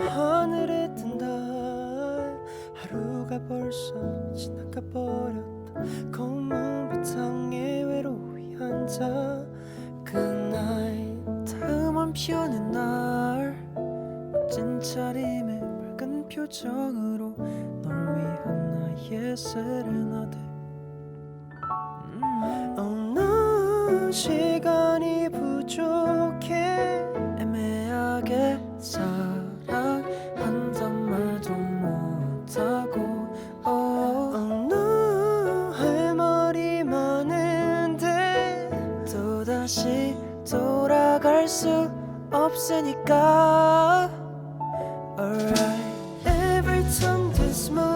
하늘에 뜬 달. 하루가 벌써 지나가 버렸다. 검은 바탕에 외로이 앉아. 그날 다음은 피우는 날. 멋진 차림에 밝은 표정으로 널 위한 나의 세레나데. 음. 음. 어느 시간이 부족해. 다시 돌아갈 수 없으니까 Alright Every time this movie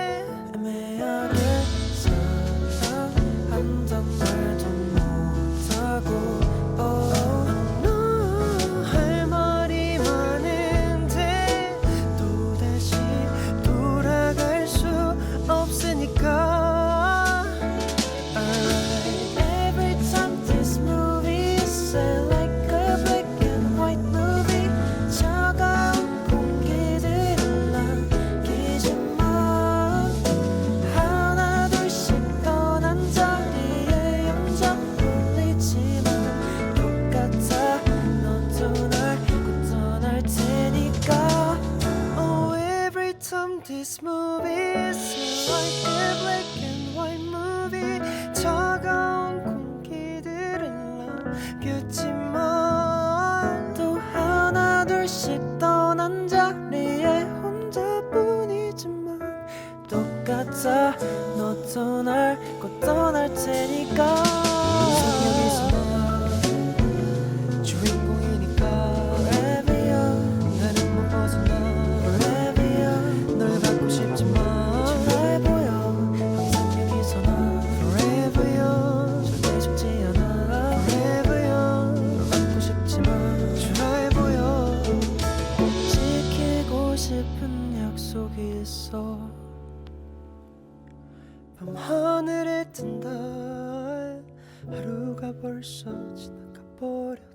this movie is like a black and white movie. 차가운 공기들을 남겼지만 또 하나 둘씩 떠난 자리에 혼자뿐이지만 똑같아. 너도 날곧 떠날 테니까 속이 있어. 밤하늘에 뜬 달 하루가 벌써 지나가 버렸다